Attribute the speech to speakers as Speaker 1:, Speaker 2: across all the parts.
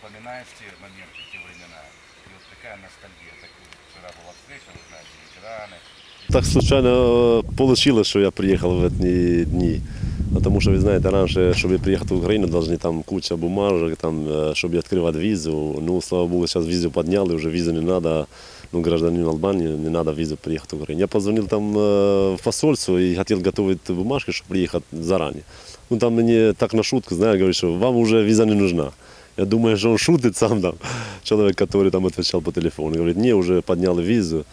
Speaker 1: вспоминаешь те моменты, те времена. И вот такая ностальгия. Так, вчера была встреча, вы знаете, ветераны.
Speaker 2: Так случайно получилось, что я приехал в эти дни. Потому что, вы знаете, раньше, чтобы приехать в Украину, должны там куча бумажек, там, э, чтобы открывать визу. Ну, слава богу, сейчас визу подняли, уже визу не надо. Ну, гражданин Албании, не надо визу приехать в Украину. Я позвонил там э, в посольство и хотел готовить бумажки, чтобы приехать заранее. Ну, там мне так на шутку, знаю, говорит, что вам уже виза не нужна. Я думаю, что он шутит сам там, человек, который там отвечал по телефону. Говорит, не, уже подняли визу.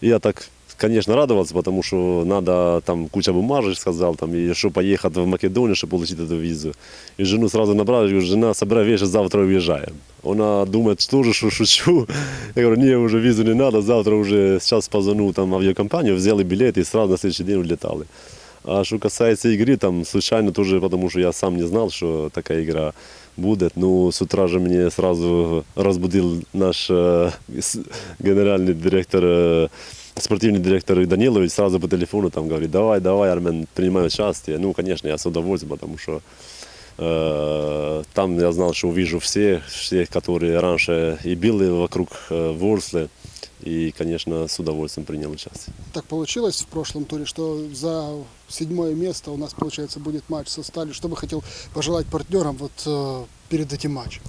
Speaker 2: И я так, конечно, радовался, потому что надо там куча бумажек, сказал, там, и что поехать в Македонию, чтобы получить эту визу. И жену сразу набрал, я говорю, жена, собирай вещи, завтра уезжаем. Она думает, что же, что шучу. Я говорю, не, уже визу не надо, завтра уже, сейчас позвоню там авиакомпанию, взяли билеты и сразу на следующий день улетали. А что касается игры, там случайно тоже, потому что я сам не знал, что такая игра будет. Ну, с утра же мне сразу разбудил наш э, генеральный директор, э, спортивный директор Данилович сразу по телефону там говорит, давай, давай, Армен, принимай участие. Ну, конечно, я с удовольствием, потому что э, там я знал, что увижу всех, всех, которые раньше и были вокруг э, Ворслы. И, конечно, с удовольствием принял участие.
Speaker 3: Так получилось в прошлом туре, что за седьмое место у нас, получается, будет матч со Сталью. Что бы хотел пожелать партнерам вот э, перед этим матчем?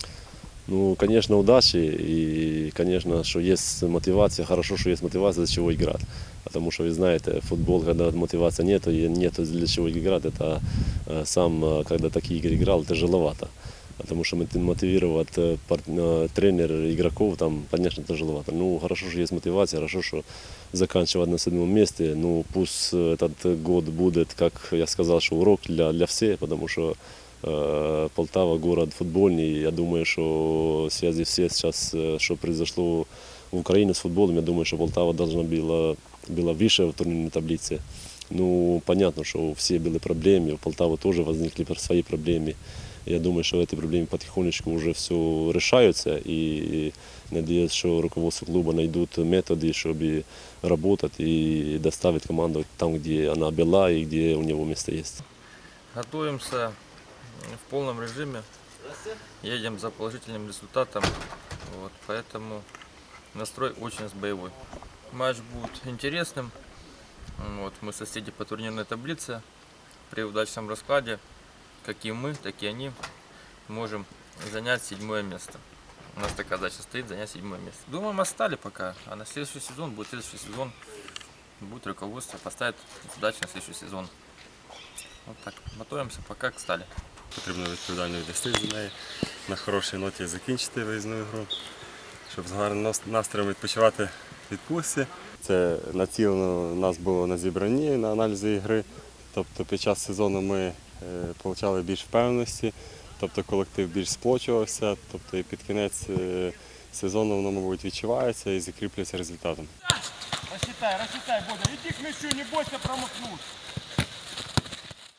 Speaker 2: Ну, конечно, удачи и, конечно, что есть мотивация, хорошо, что есть мотивация, для чего играть. Потому что, вы знаете, футбол, когда мотивации нету, и нету для чего играть, это э, сам, э, когда такие игры играл, тяжеловато. Потому что мотив- мотивировать э, тренер игроков, там, конечно, тяжеловато. Ну, хорошо, что есть мотивация, хорошо, что заканчивать на седьмом месте. Ну, пусть этот год будет, как я сказал, что урок для, для всех, потому что Полтава город футбольный. Я думаю, что в связи все сейчас, э, что произошло в Украине с футболом, я думаю, что Полтава должна была, была выше в турнирной таблице. Ну, понятно, что все были проблемы, у Полтавы тоже возникли свои проблемы. Я думаю, что эти проблемы потихонечку уже все решаются и надеюсь, что руководство клуба найдут методы, чтобы работать и доставить команду там, где она была и где у него место есть.
Speaker 4: Готовимся в полном режиме. Едем за положительным результатом. Вот, поэтому настрой очень боевой. Матч будет интересным. Вот, мы соседи по турнирной таблице. При удачном раскладе, как и мы, так и они, можем занять седьмое место. У нас такая задача стоит занять седьмое место. Думаем, остали пока. А на следующий сезон будет следующий сезон. Будет руководство поставит задачи на следующий сезон. Вот так. Готовимся пока к стали.
Speaker 5: Потрібно відповідально відвести з неї, на хорошій ноті закінчити виїзну ігру, щоб з гарним настроєм відпочивати відпустці. Це націлено нас було на зібранні, на аналізі ігри. Тобто під час сезону ми е, отримали більш впевненості, тобто колектив більш сплочувався, тобто і під кінець е, сезону воно, мабуть, відчувається і закріплюється результатом.
Speaker 6: Рассчитай, рассчитай, Бодя. Иди к мячу, не бойся промахнуть.